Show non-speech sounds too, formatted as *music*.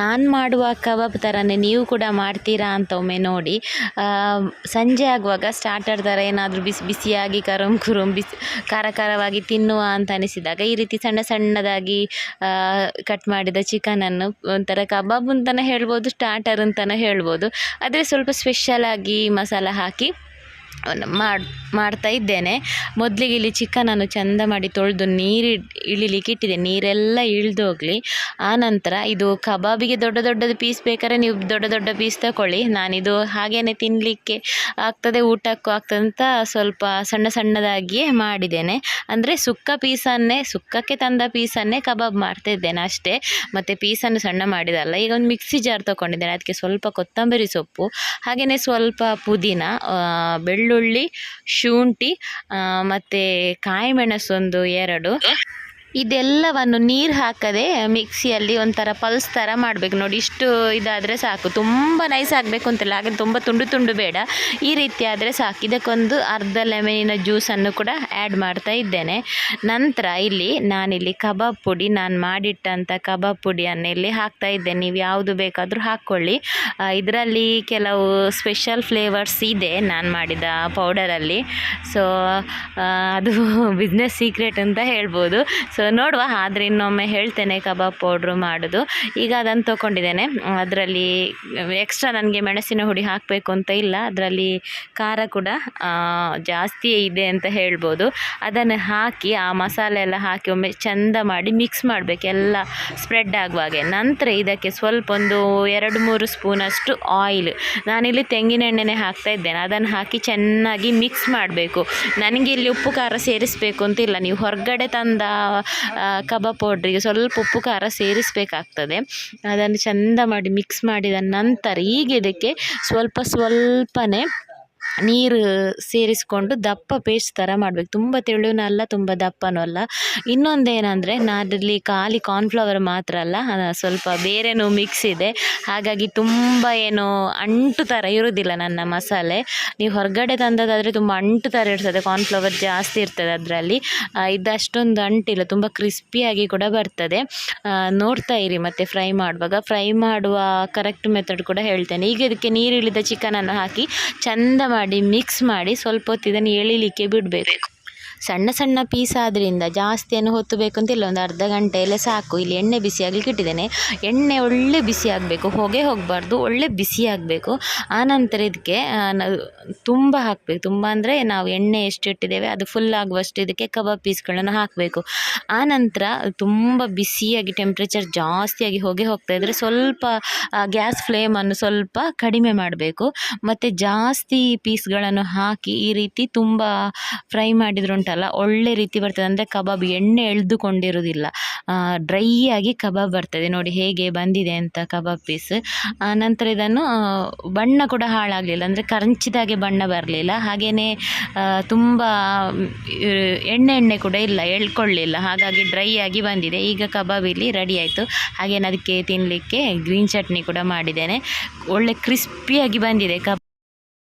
ನಾನು ಮಾಡುವ ಕಬಾಬ್ ಥರನೇ ನೀವು ಕೂಡ ಮಾಡ್ತೀರಾ ಅಂತ ಒಮ್ಮೆ ನೋಡಿ. ಸಂಜೆ ಆಗುವಾಗ ಸ್ಟಾರ್ಟರ್ ಥರ ಏನಾದರೂ ಬಿಸಿ ಬಿಸಿಯಾಗಿ ಕರಂ ಕುರುಂ ಬಿಸಿ ಖಾರ ಖಾರವಾಗಿ ತಿನ್ನುವ ಅಂತ ಅನಿಸಿದಾಗ ಈ ರೀತಿ ಸಣ್ಣ ಸಣ್ಣದಾಗಿ ಕಟ್ ಮಾಡಿದ ಚಿಕನನ್ನು ಒಂಥರ ಕಬಾಬ್ ಅಂತಲೇ ಹೇಳ್ಬೋದು ಸ್ಟಾರ್ಟರ್ ಅಂತಲೇ ಹೇಳ್ಬೋದು. ಆದರೆ ಸ್ವಲ್ಪ ಸ್ಪೆಷಲಾಗಿ ಮಸಾಲ ಹಾಕಿ ಮಾಡಿ ಮಾಡ್ತಾ ಇದ್ದೇನೆ. ಮೊದಲಿಗೆ ಇಲ್ಲಿ ಚಿಕನನ್ನು ಚೆಂದ ಮಾಡಿ ತೊಳೆದು ನೀರು ಇಳಿಲಿಕ್ಕೆ ಇಟ್ಟಿದೆ ನೀರೆಲ್ಲ ಇಳಿದೋಗ್ಲಿ ಆ ಆನಂತರ ಇದು ಕಬಾಬಿಗೆ ದೊಡ್ಡ ದೊಡ್ಡದು ಪೀಸ್ ಬೇಕಾದ್ರೆ ನೀವು ದೊಡ್ಡ ದೊಡ್ಡ ಪೀಸ್ ತಗೊಳ್ಳಿ ನಾನಿದು ಹಾಗೇ ತಿನ್ನಲಿಕ್ಕೆ ಆಗ್ತದೆ ಊಟಕ್ಕೂ ಆಗ್ತದಂತ ಸ್ವಲ್ಪ ಸಣ್ಣ ಸಣ್ಣದಾಗಿಯೇ ಮಾಡಿದ್ದೇನೆ. ಅಂದರೆ ಸುಕ್ಕ ಪೀಸನ್ನೇ ಸುಕ್ಕಕ್ಕೆ ತಂದ ಪೀಸನ್ನೇ ಕಬಾಬ್ ಮಾಡ್ತಾ ಇದ್ದೇನೆ ಅಷ್ಟೇ. ಮತ್ತು ಪೀಸನ್ನು ಸಣ್ಣ ಮಾಡಿದಲ್ಲ. ಈಗ ಒಂದು ಮಿಕ್ಸಿ ಜಾರ್ ತೊಗೊಂಡಿದ್ದೇನೆ ಅದಕ್ಕೆ ಸ್ವಲ್ಪ ಕೊತ್ತಂಬರಿ ಸೊಪ್ಪು ಹಾಗೆಯೇ ಸ್ವಲ್ಪ ಪುದೀನ ಆ, ಬೆಳ್ಳುಳ್ಳಿ ಶುಂಠಿ ಮತ್ತು ಕಾಯಿಮೆಣಸು ಒಂದು ಎರಡು. ಇದೆಲ್ಲವನ್ನು ನೀರು ಹಾಕದೆ ಮಿಕ್ಸಿಯಲ್ಲಿ ಒಂಥರ ಪಲ್ಸ್ ಥರ ಮಾಡಬೇಕು ನೋಡಿ. ಇಷ್ಟು ಇದಾದರೆ ಸಾಕು. ತುಂಬ ನೈಸ್ ಆಗಬೇಕು ಅಂತಿಲ್ಲ, ಹಾಗೆ ತುಂಬ ತುಂಡು ತುಂಡು ಬೇಡ. ಈ ರೀತಿ ಆದರೆ ಸಾಕು. ಇದಕ್ಕೊಂದು ಅರ್ಧ ಲೆಮನಿನ ಜ್ಯೂಸನ್ನು ಕೂಡ ಆ್ಯಡ್ ಮಾಡ್ತಾ ಇದ್ದೇನೆ. ನಂತರ ಇಲ್ಲಿ ನಾನಿಲ್ಲಿ ಕಬಾಬ್ ಪುಡಿ ನಾನು ಮಾಡಿಟ್ಟಂಥ ಕಬಾಬ್ ಪುಡಿಯನ್ನು ಇಲ್ಲಿ ಹಾಕ್ತಾ ಇದ್ದೇನೆ. ನೀವು ಯಾವುದು ಬೇಕಾದರೂ ಹಾಕ್ಕೊಳ್ಳಿ. ಇದರಲ್ಲಿ ಕೆಲವು ಸ್ಪೆಷಲ್ ಫ್ಲೇವರ್ಸ್ ಇದೆ ನಾನು ಮಾಡಿದ ಪೌಡರಲ್ಲಿ ಸೊ ಅದು *laughs* ಬಿಸ್ನೆಸ್ ಸೀಕ್ರೆಟ್ ಅಂತ ಹೇಳ್ಬೋದು. ಸೊ ನೋಡುವ, ಆದರೆ ಇನ್ನೊಮ್ಮೆ ಹೇಳ್ತೇನೆ ಕಬಾಬ್ ಪೌಡ್ರು ಮಾಡೋದು. ಈಗ ಅದನ್ನು ತೊಗೊಂಡಿದ್ದೇನೆ. ಅದರಲ್ಲಿ ಎಕ್ಸ್ಟ್ರಾ ನನಗೆ ಮೆಣಸಿನ ಹುಡಿ ಹಾಕಬೇಕು ಅಂತ ಇಲ್ಲ. ಅದರಲ್ಲಿ ಖಾರ ಕೂಡ ಜಾಸ್ತಿಯೇ ಇದೆ ಅಂತ ಹೇಳ್ಬೋದು. ಅದನ್ನು ಹಾಕಿ, ಆ ಮಸಾಲೆ ಎಲ್ಲ ಹಾಕಿ ಒಮ್ಮೆ ಚೆಂದ ಮಾಡಿ ಮಿಕ್ಸ್ ಮಾಡಬೇಕು. ಎಲ್ಲ ಸ್ಪ್ರೆಡ್ ಆಗುವಾಗೆ. ನಂತರ ಇದಕ್ಕೆ ಸ್ವಲ್ಪ ಒಂದು ಎರಡು, ಮೂರು ಸ್ಪೂನಷ್ಟು ಆಯಿಲ್ ನಾನಿಲ್ಲಿ ತೆಂಗಿನ ಎಣ್ಣೆನೆ ಹಾಕ್ತಾ ಇದ್ದೇನೆ. ಅದನ್ನು ಹಾಕಿ ಚೆನ್ನಾಗಿ ಮಿಕ್ಸ್ ಮಾಡಬೇಕು. ನನಗೆ ಇಲ್ಲಿ ಉಪ್ಪು, ಖಾರ ಸೇರಿಸಬೇಕು ಅಂತ ಇಲ್ಲ. ನೀವು ಹೊರಗಡೆ ತಂದ ಕಬಾಬ್ ಪೌಡ್ರಿಗೆ ಸ್ವಲ್ಪ ಉಪ್ಪು, ಖಾರ ಸೇರಿಸಬೇಕಾಗ್ತದೆ. ಅದನ್ನು ಚೆಂದ ಮಾಡಿ ಮಿಕ್ಸ್ ಮಾಡಿದ ನಂತರ ಈಗ ಇದಕ್ಕೆ ಸ್ವಲ್ಪ ಸ್ವಲ್ಪನೇ ನೀರು ಸೇರಿಸಿಕೊಂಡು ದಪ್ಪ ಪೇಸ್ಟ್ ಥರ ಮಾಡಬೇಕು. ತುಂಬ ತೆಳುನೂ ಅಲ್ಲ, ತುಂಬ ದಪ್ಪನೂ ಅಲ್ಲ. ಇನ್ನೊಂದೇನೆಂದರೆ ನಾನಲ್ಲಿ ಖಾಲಿ ಕಾರ್ನ್ಫ್ಲವರ್ ಮಾತ್ರ ಅಲ್ಲ ಸ್ವಲ್ಪ ಬೇರೆನೂ ಮಿಕ್ಸ್ ಇದೆ. ಹಾಗಾಗಿ ತುಂಬ ಏನು ಅಂಟು ಥರ ಇರೋದಿಲ್ಲ ನನ್ನ ಮಸಾಲೆ. ನೀವು ಹೊರಗಡೆ ತಂದದಾದರೆ ತುಂಬ ಅಂಟು ಥರ ಇರ್ತದೆ ಕಾರ್ನ್ಫ್ಲವರ್ ಜಾಸ್ತಿ ಇರ್ತದೆ ಅದರಲ್ಲಿ. ಇದಷ್ಟೊಂದು ಅಂಟಿಲ್ಲ, ತುಂಬ ಕ್ರಿಸ್ಪಿಯಾಗಿ ಕೂಡ ಬರ್ತದೆ. ನೋಡ್ತಾ ಇರಿ ಮತ್ತು ಫ್ರೈ ಮಾಡುವಾಗ. ಫ್ರೈ ಮಾಡುವ ಕರೆಕ್ಟ್ ಮೆಥಡ್ ಕೂಡ ಹೇಳ್ತೇನೆ. ಈಗ ಇದಕ್ಕೆ ನೀರಿಳಿದ ಚಿಕನನ್ನು ಹಾಕಿ ಚಂದ ಮಿಕ್ಸ್ ಮಾಡಿ ಸ್ವಲ್ಪ ಹೊತ್ತು ಇದನ್ನು ಎಳಿಲಿಕ್ಕೆ ಬಿಡಬೇಕು. ಸಣ್ಣ ಸಣ್ಣ ಪೀಸ್ ಆದ್ರಿಂದ ಜಾಸ್ತಿಯನ್ನು ಹೊತ್ತು ಬೇಕು ಅಂತಿಲ್ಲ ಒಂದು ಅರ್ಧ ಗಂಟೆಯಲ್ಲೇ ಸಾಕು. ಇಲ್ಲಿ ಎಣ್ಣೆ ಬಿಸಿ ಆಗಲಿಕ್ಕೆ ಇಟ್ಟಿದ್ದೇನೆ. ಎಣ್ಣೆ ಒಳ್ಳೆ ಬಿಸಿ ಆಗಬೇಕು, ಹೊಗೆ ಹೋಗಬಾರ್ದು, ಒಳ್ಳೆ ಬಿಸಿ ಆಗಬೇಕು. ಆನಂತರ ಇದಕ್ಕೆ ತುಂಬ ಹಾಕಬೇಕು. ತುಂಬ ಅಂದರೆ ನಾವು ಎಣ್ಣೆ ಎಷ್ಟು ಇಟ್ಟಿದ್ದೇವೆ, ಅದು ಫುಲ್ ಆಗುವಷ್ಟು ಇದಕ್ಕೆ ಕಬಾಬ್ ಪೀಸ್ಗಳನ್ನು ಹಾಕಬೇಕು. ಆನಂತರ ತುಂಬ ಬಿಸಿಯಾಗಿ ಟೆಂಪ್ರೇಚರ್ ಜಾಸ್ತಿಯಾಗಿ ಹೊಗೆ ಹೋಗ್ತಾ ಇದ್ದರೆ ಸ್ವಲ್ಪ ಗ್ಯಾಸ್ ಫ್ಲೇಮನ್ನು ಸ್ವಲ್ಪ ಕಡಿಮೆ ಮಾಡಬೇಕು. ಮತ್ತು ಜಾಸ್ತಿ ಪೀಸ್ಗಳನ್ನು ಹಾಕಿ ಈ ರೀತಿ ತುಂಬ ಫ್ರೈ ಮಾಡಿದ್ರೆ ಉಂಟಲ್ಲ, ಒಳ್ಳೆ ರೀತಿ ಬರ್ತದೆ. ಅಂದರೆ ಕಬಾಬ್ ಎಣ್ಣೆ ಎಳೆದುಕೊಂಡಿರುವುದಿಲ್ಲ ಡ್ರೈ ಆಗಿ ಕಬಾಬ್ ಬರ್ತದೆ. ನೋಡಿ ಹೇಗೆ ಬಂದಿದೆ ಅಂತ ಕಬಾಬ್ ಪೀಸ್ ನಂತರ ಇದನ್ನು ಬಣ್ಣ ಕೂಡ ಹಾಳಾಗಲಿಲ್ಲ. ಅಂದರೆ ಕರಂಚಿದಾಗೆ ಬಣ್ಣ ಬರಲಿಲ್ಲ. ಹಾಗೆಯೇ ತುಂಬ ಎಣ್ಣೆ ಎಣ್ಣೆ ಕೂಡ ಇಲ್ಲ, ಎಳ್ಕೊಳ್ಳಿಲ್ಲ. ಹಾಗಾಗಿ ಡ್ರೈ ಆಗಿ ಬಂದಿದೆ. ಈಗ ಕಬಾಬ್ ಇಲ್ಲಿ ರೆಡಿ ಆಯಿತು. ಹಾಗೇನು ಅದಕ್ಕೆ ತಿನ್ನಲಿಕ್ಕೆ ಗ್ರೀನ್ ಚಟ್ನಿ ಕೂಡ ಮಾಡಿದ್ದೇನೆ. ಒಳ್ಳೆ ಕ್ರಿಸ್ಪಿಯಾಗಿ ಬಂದಿದೆ ಕಬಾಬ್.